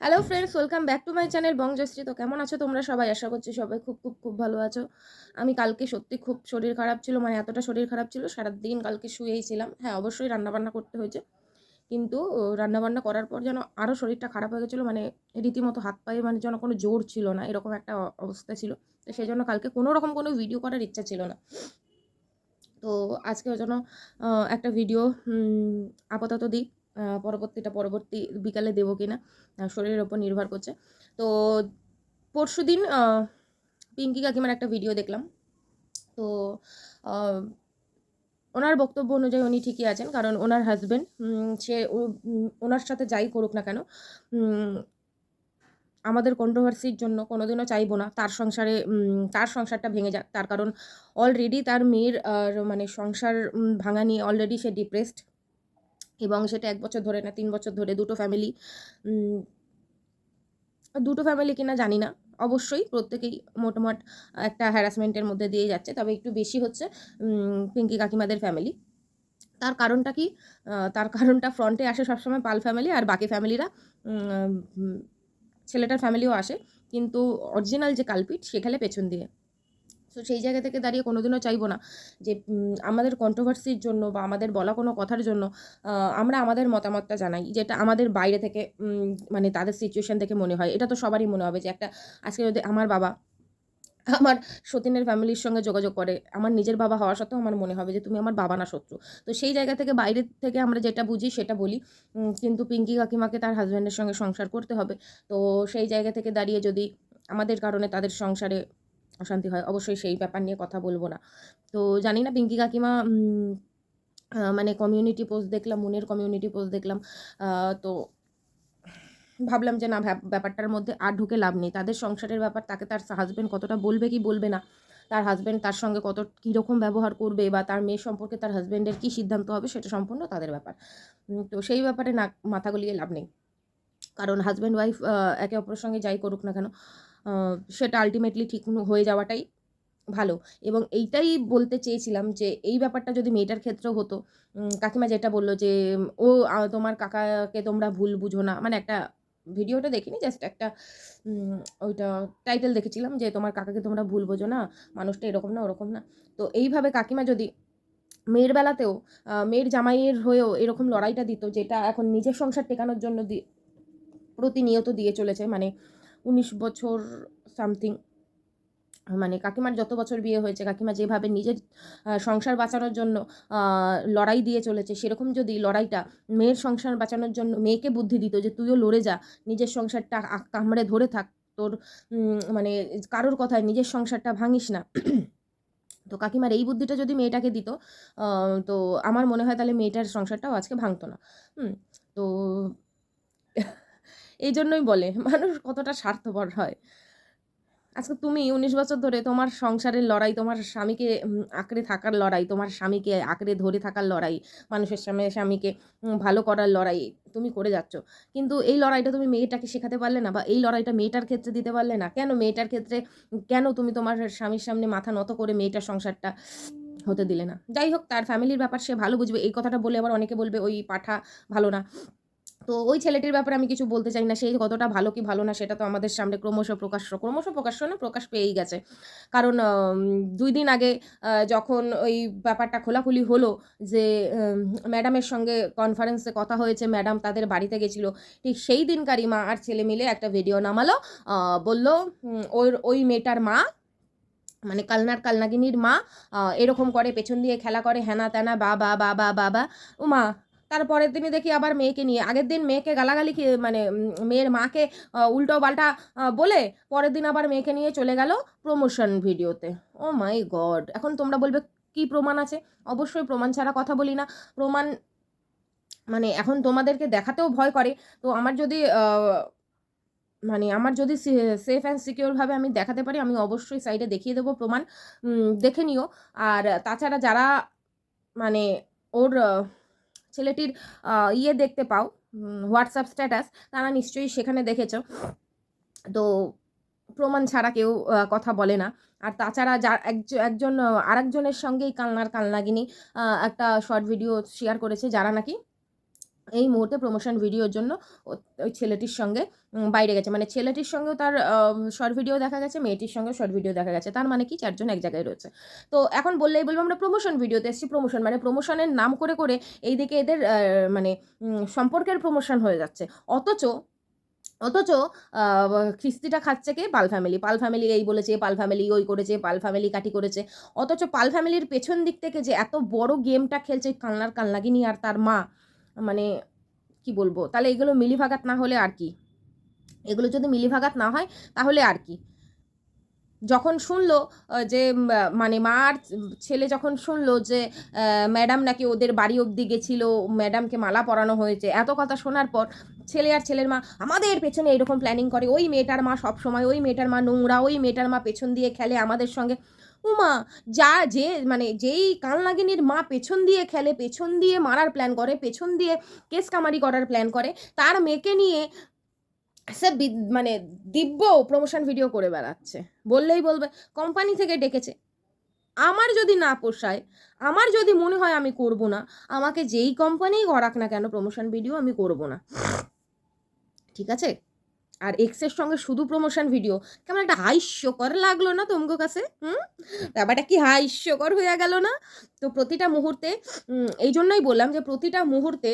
Hello friends welcome back to my channel Bongjashree তো কেমন আছো তোমরা সবাই? আশা করছি সবাই খুব খুব খুব ভালো আছো। আমি কালকে সত্যি খুব শরীর খারাপ ছিল মানে এতটা শরীর খারাপ ছিল, সারাদিন কালকে শুয়েই ছিলাম। হ্যাঁ অবশ্যই রান্নাবান্না করতে হয়েছে। কিন্তু রান্নাবান্না করার পর যেন আরও শরীরটা খারাপ হয়ে গেছিল মানে রীতিমতো হাত পায়ে মানে যেন কোনো জোর ছিল না, এরকম একটা অবস্থা ছিল। তো সেই জন্য কালকে কোনো রকম কোনো ভিডিও করার ইচ্ছা ছিল না। তো আজকে ওই জন্য একটা ভিডিও আপাতত দিই। পরবর্তীটা পরবর্তী বিকালে দেবো কিনা? আহ, শরীরের ওপর নির্ভর করছে। তো পরশু দিন পিঙ্কি কাকিমার একটা ভিডিও দেখলাম। তো ওনার বক্তব্য অনুযায়ী উনি ঠিকই আছেন। কারণ ওনার হাজবেন্ড সে ওনার সাথে যাই করুক না কেন আমাদের কন্ট্রোভার্সির জন্য কোনোদিনও চাইব না। তার সংসারে তার সংসারটা ভেঙে যাক। তার কারণ অলরেডি তার মেয়ের মানে সংসার ভাঙা নিয়ে অলরেডি সে ডিপ্রেসড এবং সেটা এক বছর ধরে না, তিন বছর ধরে দুটো ফ্যামিলি দুটো ফ্যামিলি কিনা জানি না। অবশ্যই প্রত্যেকেই মোটামুট একটা হ্যারাসমেন্টের মধ্যে দিয়ে যাচ্ছে, তবে একটু বেশি হচ্ছে পিঙ্কি কাকিমাদের ফ্যামিলি তার কারণটা কি? তার কারণটা ফ্রন্টে আসে সবসময় পাল ফ্যামিলি আর বাকি ফ্যামিলিরা ছেলেটার ফ্যামিলিও আসে। কিন্তু অরিজিনাল যে কালপিট সেখানে পেছন দিয়ে। তো সেই জায়গা থেকে দাঁড়িয়ে কোনোদিনও চাইব না যে আমাদের কন্ট্রোভার্সির জন্য বা আমাদের বলা কোনো কথার জন্য আমরা আমাদের মতামতটা জানাই, যেটা আমাদের বাইরে থেকে মানে তাদের সিচুয়েশন থেকে মনে হয়। এটা তো সবারই মনে হবে যে, একটা আজকে যদি আমার বাবা আমার সতীনের ফ্যামিলির সঙ্গে যোগাযোগ করে, আমার নিজের বাবা হওয়া সত্ত্বেও আমার মনে হবে যে, তুমি আমার বাবা না শত্রু। তো সেই জায়গা থেকে বাইরে থেকে আমরা যেটা বুঝি সেটা বলি কিন্তু পিঙ্কি কাকিমাকে তার হাজব্যান্ডের সঙ্গে সংসার করতে হবে। তো সেই জায়গা থেকে দাঁড়িয়ে যদি আমাদের কারণে তাদের সংসারে অশান্তি হয়, অবশ্যই সেই ব্যাপার নিয়ে কথা বলব না। তো জানি না পিঙ্কি কাকিমা মানে কমিউনিটি পোস্ট দেখলাম, মুনের কমিউনিটি পোস্ট দেখলাম তো ভাবলাম যে না ব্যাপারটার মধ্যে আর ঢুকে লাভ নেই। তাদের সংসারের ব্যাপার, তাকে তার হাজব্যান্ড কতটা বলবে কি বলবে না, তার হাজব্যান্ড তার সঙ্গে কত, কীরকম ব্যবহার করবে বা তার মেয়ের সম্পর্কে তার হাজব্যান্ডের কী সিদ্ধান্ত হবে, সেটা সম্পূর্ণ তাদের ব্যাপার। তো সেই ব্যাপারে না, মাথা গলিয়ে লাভ নেই। কারণ হাজব্যান্ড ওয়াইফ একে অপরের সঙ্গে যাই করুক না কেন সেটা আলটিমেটলি ঠিক হয়ে যাওয়াটাই ভালো। এবং এইটাই বলতে চেয়েছিলাম যে, এই ব্যাপারটা যদি মেয়েটার ক্ষেত্রেও হতো কাকিমা যেটা বলল যে, ও তোমার কাকাকে তোমরা ভুল বুঝো না। মানে একটা ভিডিওটা দেখিনি জাস্ট একটা ওইটা টাইটেল দেখেছিলাম যে, তোমার কাকাকে তোমরা ভুল বোঝো না, মানুষটা এরকম না, ওরকম না। তো এইভাবে কাকিমা যদি মেয়ের বেলাতেও মেয়ের জামাইয়ের হয়েও এরকম লড়াইটা দিত, যেটা এখন নিজের সংসার টেকানোর জন্য প্রতিনিয়ত দিয়ে চলেছে মানে উনিশ বছর সামথিং। মানে কাকিমার যত বছর বিয়ে হয়েছে, কাকিমা যেভাবে নিজের সংসার বাঁচানোর জন্য লড়াই দিয়ে চলেছে, সেরকম যদি লড়াইটা মেয়ের সংসার বাঁচানোর জন্য, মেয়েকে বুদ্ধি দিত যে তুইও লড়ে যা, নিজের সংসারটা কামড়ে ধরে থাক, তোর মানে কারোর কথায় নিজের সংসারটা ভাঙিস না। তো কাকিমার এই বুদ্ধিটা যদি মেয়েটাকে দিত তো আমার মনে হয় তাহলে মেয়েটার সংসারটাও আজকে ভাঙতো না। তো এই জন্যই বলে, মানুষ কতটা স্বার্থপর হয়। আজকে তুমি উনিশ বছর ধরে তোমার সংসারের লড়াই, তোমার স্বামীকে আঁকড়ে থাকার লড়াই, তোমার স্বামীকে আঁকড়ে ধরে থাকার লড়াই, মানুষের সামনে স্বামীকে ভালো করার লড়াই, তুমি করে যাচ্ছ। কিন্তু এই লড়াইটা তুমি মেয়েটাকে শেখাতে পারলে না বা এই লড়াইটা মেয়েটার ক্ষেত্রে দিতে পারলে না, কেন মেয়েটার ক্ষেত্রে, কেন তুমি তোমার স্বামীর সামনে মাথা নত করে মেয়েটার সংসারটা হতে দিলে না? যাই হোক, তার ফ্যামিলির ব্যাপার সে ভালো বুঝবে। এই কথাটা বলে আবার অনেকে বলবে, ওই পাঠা ভালো না। তো ওই ছেলেটির ব্যাপারে আমি কিছু বলতে চাই না সেই কতটা ভালো কি ভালো না সেটা তো আমাদের সামনে ক্রমশ প্রকাশ্য ক্রমশ প্রকাশ্য না, প্রকাশ পেয়েই গেছে। কারণ দুই দিন আগে যখন ওই ব্যাপারটা খোলাখুলি হলো যে ম্যাডামের সঙ্গে কনফারেন্সে কথা হয়েছে, ম্যাডাম তাদের বাড়িতে গেছিল, ঠিক সেই দিনকারই মা আর ছেলে মিলে একটা ভিডিও নামালো বলল ওর, ওই মেয়েটার মা মানে কালনার কালনাগিনীর মা এরকম করে পেছন দিয়ে খেলা করে হ্যানা ত্যানা বা বা বা বা বা ও মা তারপরের দিনই দেখি আবার মেয়েকে নিয়ে। আগের দিন মেয়েকে গালাগালি মানে মেয়ের মাকে উল্টো পাল্টা বলে পরের দিন আবার মেয়েকে নিয়ে চলে গেল প্রমোশন ভিডিওতে ও মাই গড। এখন তোমরা বলবে কি প্রমাণ আছে? অবশ্যই প্রমাণ ছাড়া কথা বলি না। প্রমাণ মানে এখন তোমাদেরকে দেখাতেও ভয় করে। তো আমার যদি মানে আমার যদি সেফ অ্যান্ড সিকিওরভাবে আমি দেখাতে পারি, আমি অবশ্যই সাইডে দেখিয়ে দেবো প্রমাণ। দেখে নিও। আর তাছাড়া যারা মানে ওর ছেলেটির ইয়ে দেখতে পাও হোয়াটসঅ্যাপ স্ট্যাটাস, তারা নিশ্চয়ই সেখানে দেখেছ। তো প্রমাণ ছাড়া কেউ কথা বলে না। আর তাছাড়া যার একজ- একজন, আরেকজনের সঙ্গেই কালনার কালনাগিনী একটা শর্ট ভিডিও শেয়ার করেছে, যারা নাকি এই মুহূর্তে প্রমোশন ভিডিওর জন্য ওই ছেলেটির সঙ্গে বাইরে গেছে। মানে ছেলেটির সঙ্গেও তার শর্ট ভিডিও দেখা গেছে মেয়েটির সঙ্গে শর্ট ভিডিও দেখা গেছে। তার মানে কি? চারজন এক জায়গায় রয়েছে। তো এখন বললেই বলব আমরা প্রমোশন ভিডিওতে এসেছি প্রমোশন মানে প্রমোশনের নাম করে করে এইদিকে এদের মানে সম্পর্কের প্রমোশন হয়ে যাচ্ছে। অথচ অথচ আহ, খিস্তিটা খাচ্ছে কে? পাল ফ্যামিলি পাল ফ্যামিলি এই বলেছে পাল ফ্যামিলি ওই করেছে পাল ফ্যামিলি কাটি করেছে। অথচ পাল ফ্যামিলির পেছন দিক থেকে যে এত বড় গেমটা খেলছে কান্নার কান্নাগিনী আর তার মা মানে কি বলব? তাহলে এগুলো মিলিভাগাত না হলে আর কি? এগুলো যদি মিলিভাগাত না হয়, তাহলে আর কি? যখন শুনলো যে মানে মা আর ছেলে যখন শুনলো যে ম্যাডাম নাকি ওদের বাড়ি অবধি গেছিল, ম্যাডামকে মালা পরানো হয়েছে, এত কথা শোনার পর ছেলে আর ছেলের মা আমাদের পেছনে এরকম প্ল্যানিং করে, ওই মেয়েটার মা সব সময় ওই মেয়েটার মা নোংরা, ওই মেয়েটার মা পেছন দিয়ে খেলে আমাদের সঙ্গে। উমা, যা যে মানে যেই কালনাগিনীর মা পেছন দিয়ে খেলে, পেছন দিয়ে মারার প্ল্যান করে, পেছন দিয়ে কেস কামারি করার প্ল্যান করে, তার মেয়েকে নিয়ে সে মানে দিব্য প্রমোশন ভিডিও করে বেড়াচ্ছে। বললেই বলবে, কোম্পানি থেকে ডেকেছে। আমার যদি না পোষায়, আমার যদি মনে হয় আমি করব না, আমাকে যেই কোম্পানিই করাক না কেন প্রমোশন ভিডিও আমি করব না। ঠিক আছে? আর এক্সের সঙ্গে শুধু প্রমোশন ভিডিও কেমন একটা হাস্যকর লাগল না তোমাকে কাছে? হুম? ব্যাপারটা কি হাস্যকর হয়ে গেল না? তো প্রতিটা মুহূর্তে এই জন্যই বললাম যে প্রতিটা মুহূর্তে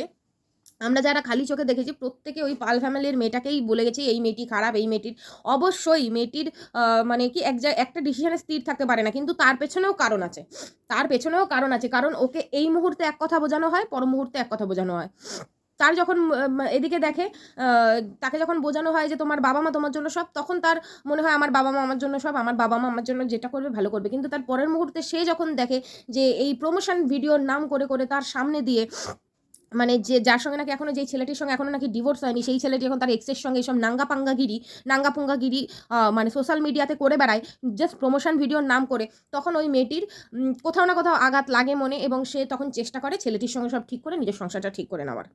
আমরা যারা খালি চোখে দেখেছি, প্রত্যেকে ওই পাল ফ্যামিলির মেয়েটাকেই বলে গেছি, এই মেয়েটি খারাপ, এই মেয়েটির, অবশ্যই মেয়েটির মানে কি এক একটা ডিসিশনে স্থির থাকতে পারে না, কিন্তু তার পেছনেও কারণ আছে। তার পেছনেও কারণ আছে, কারণ ওকে এই মুহূর্তে এক কথা বোঝানো হয়, পর মুহূর্তে এক কথা বোঝানো হয়। তার যখন এদিকে দেখে তাকে যখন বোঝানো হয় যে তোমার বাবা মা তোমার জন্য সব, তখন তার মনে হয় আমার বাবা মা আমার জন্য সব, আমার বাবা মা আমার জন্য যেটা করবে ভালো করবে। কিন্তু তার পরের মুহূর্তে সে যখন দেখে যে এই প্রমোশন ভিডিওর নাম করে করে তার সামনে দিয়ে মানে যে যার সঙ্গে নাকি এখনও যেই ছেলেটির সঙ্গে এখনও নাকি ডিভোর্স হয়নি, সেই ছেলেটি এখন তার এক্সের সঙ্গে এইসব নাঙ্গা পাঙ্গাগিরি নাঙ্গা পুঙ্গাগিরি মানে সোশ্যাল মিডিয়াতে করে বেড়ায় জাস্ট প্রমোশন ভিডিওর নাম করে, তখন ওই মেয়েটির কোথাও না কোথাও আঘাত লাগে মনে এবং সে তখন চেষ্টা করে ছেলেটির সঙ্গে সব ঠিক করে, নিজের সংসারটা ঠিক করে নেওয়ার।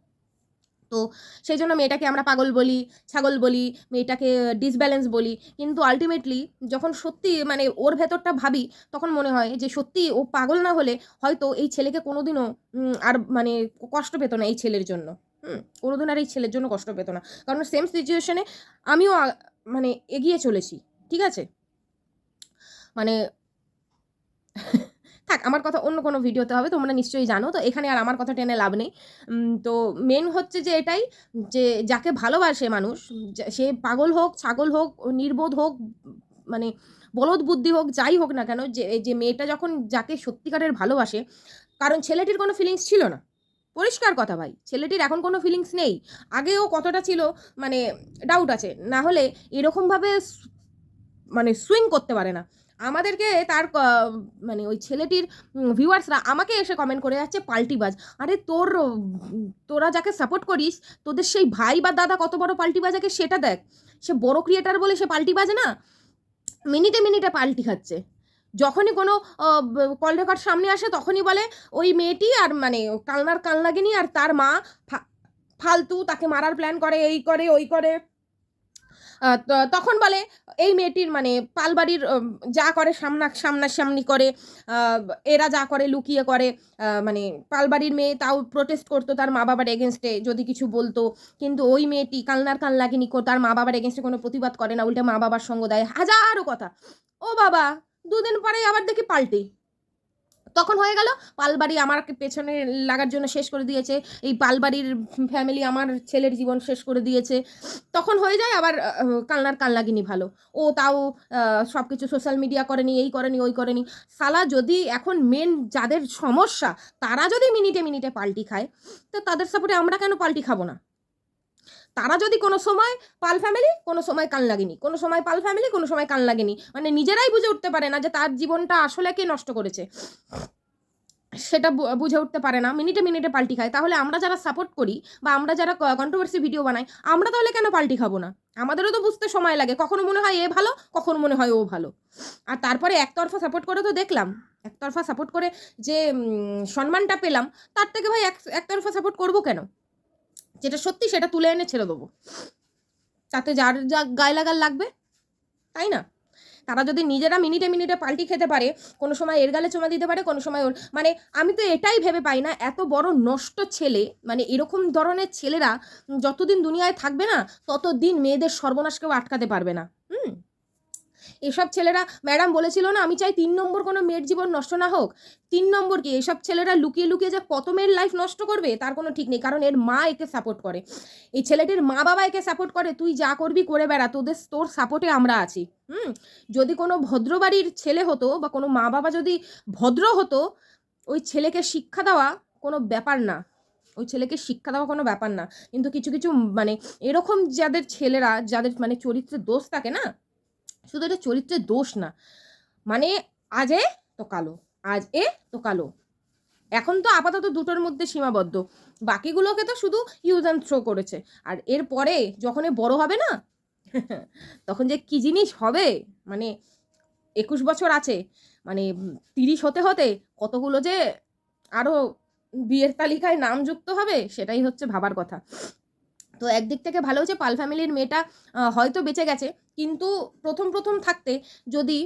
তো সেই জন্য মেয়েটাকে আমরা পাগল বলি, ছাগল বলি, মেয়েটাকে ডিসব্যালেন্স বলি। কিন্তু আলটিমেটলি যখন সত্যি মানে ওর ভেতরটা ভাবি, তখন মনে হয় যে সত্যি ও পাগল না হলে হয়তো এই ছেলেকে কোনোদিনও আর মানে কষ্ট পেতো না এই ছেলের জন্য। হুম, কোনোদিন আর এই ছেলের জন্য কষ্ট পেতো না। কারণ সেম সিচুয়েশনে আমিও মানে এগিয়ে চলেছি, ঠিক আছে? মানে থাক আমার কথা অন্য কোনো ভিডিওতে হবে, তোমরা নিশ্চয়ই জানো, তো এখানে আর আমার কথা টেনে লাভ নেই। তো মেন হচ্ছে যে এটাই, যে যাকে ভালোবাসে মানুষ সে পাগল হোক, ছাগল হোক, নির্বোধ হোক মানে বলদ বুদ্ধি হোক, যাই হোক না কেন, যে যে মেয়েটা যখন যাকে সত্যিকারের ভালোবাসে, কারণ ছেলেটির কোনো ফিলিংস ছিল না। পরিষ্কার কথা ভাই, ছেলেটির এখন কোনো ফিলিংস নেই। আগেও কতটা ছিল মানে ডাউট আছে, না হলে এরকমভাবে মানে সুইং করতে পারে না। আমাদেরকে তার মানে ওই ছেলেটির ভিউয়ার্সরা আমাকে এসে কমেন্ট করে যাচ্ছে পাল্টিবাজ আরে তোর তোরা যাকে সাপোর্ট করিস, তোদের সেই ভাই বা দাদা কত বড় পাল্টিবাজ আগে সেটা দেখ। সে বড় ক্রিয়েটার বলে সে পাল্টিবাজ না। মিনিটে মিনিটে পাল্টি খাচ্ছে। যখনই কোনো কল রেকর্ড সামনে আসে, তখনই বলে, ওই মেয়েটি আর মানে কালনার কালনাগিনী আর তার মা ফালতু, তাকে মারার প্ল্যান করে, এই করে, ওই করে। তখন বলে, এই মেয়েটির মানে পালবাড়ির যা করে সামনা, সামনাসামনি করে এরা যা করে লুকিয়ে করে মানে পালবাড়ির মেয়ে তাও প্রোটেস্ট করতো তার মা বাবার এগেনস্টে যদি কিছু বলতো। কিন্তু ওই মেয়েটি কালনার কাল লাগেনি তার মা বাবার এগেনস্টে কোনো প্রতিবাদ করে না, উল্টে মা বাবার সঙ্গ দেয়, হাজারো কথা। ও বাবা, দুদিন পরেই আবার দেখি পাল্টে। তখন হয়ে গেল। পালবাড়ি আমার পেছনে লাগার জন্য শেষ করে দিয়েছে। এই পালবাড়ির ফ্যামিলি আমার ছেলের জীবন শেষ করে দিয়েছে। তখন হয়ে যায় আবার কালনার কাল লাগিনি ভালো। ও তাও সব কিছু সোশ্যাল মিডিয়া করেনি, এই করেনি, ওই করেনি। সালা যদি এখন মেন যাদের সমস্যা, তারা যদি মিনিটে মিনিটে পাল্টি খায়, তো তাদের সাপোর্টে আমরা কেন পাল্টি খাব না? তারা যদি কোনো সময় পাল ফ্যামিলি কোনো সময় কান লাগেনি। কোনো সময় পাল ফ্যামিলি কোনো সময় কান লাগেনি। মানে নিজেরাই বুঝে উঠতে পারে না যে তার জীবনটা আসলে কে নষ্ট করেছে। সেটা বুঝে উঠতে পারে না। মিনিটে মিনিটে পাল্টি খায়। তাহলে আমরা যারা সাপোর্ট করি বা আমরা যারা কন্ট্রোভার্সি ভিডিও বানাই, আমরা তাহলে কেন পাল্টি খাব না? আমাদেরও তো বুঝতে সময় লাগে। কখনো মনে হয় এ ভালো, কখনো মনে হয় ও ভালো। আর তারপরে একতরফা সাপোর্ট করে তো দেখলাম। একতরফা সাপোর্ট করে যে সম্মানটা পেলাম, তার থেকে ভাই এক, একতরফা সাপোর্ট করব কেন? যেটা সত্যি সেটা তুলে এনে ছেড়ে দেবো। তাতে যার যা গায়ে লাগার লাগবে, তাই না? তারা যদি নিজেরা মিনিটে মিনিটে পাল্টি খেতে পারে, কোনো সময় এর গালে চোমা দিতে পারে, কোনো সময় ওর মানে আমি তো এটাই ভেবে পাই না, এত বড় নষ্ট ছেলে মানে এরকম ধরনের ছেলেরা যতদিন দুনিয়ায় থাকবে না, ততদিন মেয়েদের সর্বনাশ কেউ আটকাতে পারবে না। এসব ছেলেরা, ম্যাডাম বলেছিল না, আমি চাই তিন নম্বর কোনো মেয়ের জীবন নষ্ট না হোক। তিন নম্বর কি, এসব ছেলেরা লুকিয়ে লুকিয়ে যে কত মেয়ের লাইফ নষ্ট করবে, তার কোনো ঠিক নেই, কারণ এর মা একে সাপোর্ট করে। এই ছেলেটির মা বাবা একে সাপোর্ট করে, তুই যা করবি করে বেড়া, তোদের, তোর সাপোর্টে আমরা আছি, হুম? যদি কোনো ভদ্রবাড়ির ছেলে হতো বা কোনো মা বাবা যদি ভদ্র হতো, ওই ছেলেকে শিক্ষা দেওয়া কোনো ব্যাপার না। ওই ছেলেকে শিক্ষা দেওয়া কোনো ব্যাপার না। কিন্তু কিছু কিছু মানে এরকম যাদের ছেলেরা, যাদের মানে চরিত্রের দোষ থাকে না শুধু এটা চরিত্রের দোষ না। মানে আজ এ তো কালো, আজ এ তো কালো। এখন তো আপাতত দুটোর মধ্যে সীমাবদ্ধ। বাকিগুলোকে তো শুধু ইউজ অ্যান্ড থ্রো করেছে। আর এর পরে যখন এ বড় হবে না, তখন যে কি জিনিস হবে? মানে একুশ বছর আছে মানে তিরিশ হতে হতে কতগুলো যে আরও বিয়ের তালিকায় নাম যুক্ত হবে, সেটাই হচ্ছে ভাবার কথা। তো একদিক থেকে ভালো হচ্ছে পাল ফ্যামিলির মেয়েটা হয়তো বেঁচে গেছে, কিন্তু প্রথম প্রথম থাকতে যদি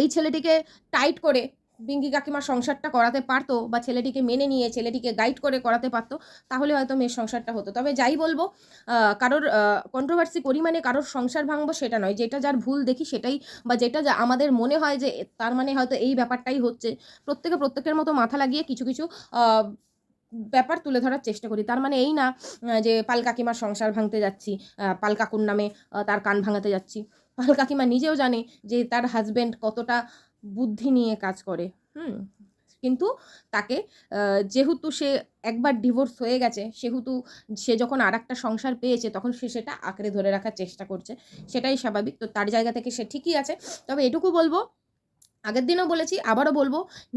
এই ছেলেটিকে টাইট করে বিঙ্গি কাকিমার সংসারটা করাতে পারতো বা ছেলেটিকে মেনে নিয়ে ছেলেটিকে গাইড করে করাতে পারতো, তাহলে হয়তো মেয়ের সংসারটা হতো। তবে যাই বলব কারোর কন্ট্রোভার্সি করি মানে কারোর সংসার ভাঙবো সেটা নয়। যেটা যার ভুল দেখি সেটাই, বা যেটা যা আমাদের মনে হয় যে, তার মানে হয়তো এই ব্যাপারটাই হচ্ছে। প্রত্যেকে প্রত্যেকের মতো মাথা লাগিয়ে কিছু কিছু ব্যাপার তুলে ধরার চেষ্টা করি। তার মানে এই না যে পাল কাকিমার সংসার ভাঙতে যাচ্ছি পাল কাকুর নামে তার কান ভাঙাতে যাচ্ছি। পাল কাকিমা নিজেও জানে যে তার হাজব্যান্ড কতটা বুদ্ধি নিয়ে কাজ করে। হুম, কিন্তু তাকে যেহেতু সে একবার ডিভোর্স হয়ে গেছে, সেহেতু সে যখন আর একটা সংসার পেয়েছে, তখন সে সেটা আঁকড়ে ধরে রাখার চেষ্টা করছে। সেটাই স্বাভাবিক। তো তার জায়গা থেকে সে ঠিকই আছে। তবে এটুকু বলব আগের দিনও বলেছি, আবারও বলব,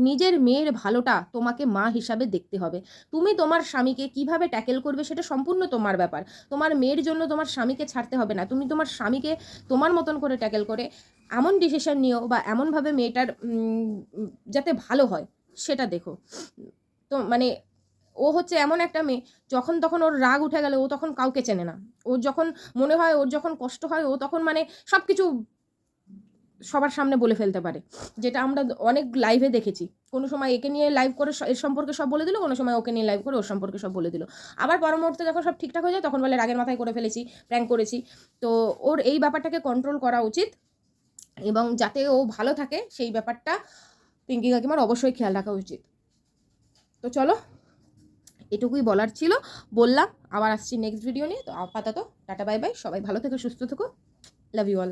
নিজের মেয়ের ভালোটা তোমাকে মা হিসাবে দেখতে হবে। তুমি তোমার স্বামীকে কীভাবে ট্যাকেল করবে সেটা সম্পূর্ণ তোমার ব্যাপার। তোমার মেয়ের জন্য তোমার স্বামীকে ছাড়তে হবে না। তুমি তোমার স্বামীকে তোমার মতন করে ট্যাকেল করে, এমন ডিসিশন নিও বা এমনভাবে মেয়েটার যাতে ভালো হয়, সেটা দেখো। তো মানে ও হচ্ছে এমন একটা মেয়ে, যখন তখন ওর রাগ উঠে গেলে, ও তখন কাউকে চেনে না। ওর যখন মনে হয়, ওর যখন কষ্ট হয়, ও তখন মানে সব কিছু সবার সামনে বলে ফেলতে পারে। যেটা আমরা অনেক লাইভে দেখেছি। কোনো সময় একে নিয়ে লাইভ করে এর সম্পর্কে সব বলে দিল, কোনো সময় ওকে নিয়ে লাইভ করে ওর সম্পর্কে সব বলে দিল। আবার পর মুহূর্তে যখন সব ঠিকঠাক হয়ে যায়, তখন বলে রাগের মাথায় করে ফেলেছি প্র্যাঙ্ক করেছি। তো ওর এই ব্যাপারটাকে কন্ট্রোল করা উচিত এবং যাতে ও ভালো থাকে, সেই ব্যাপারটা পিঙ্কি কাকিমার অবশ্যই খেয়াল রাখা উচিত। তো চলো, এটুকুই বলার ছিল। বললাম, আবার আসছি নেক্সট ভিডিও নিয়ে। তো আপাতত টাটা বাই বাই সবাই ভালো থেকো, সুস্থ থেকো। Love you all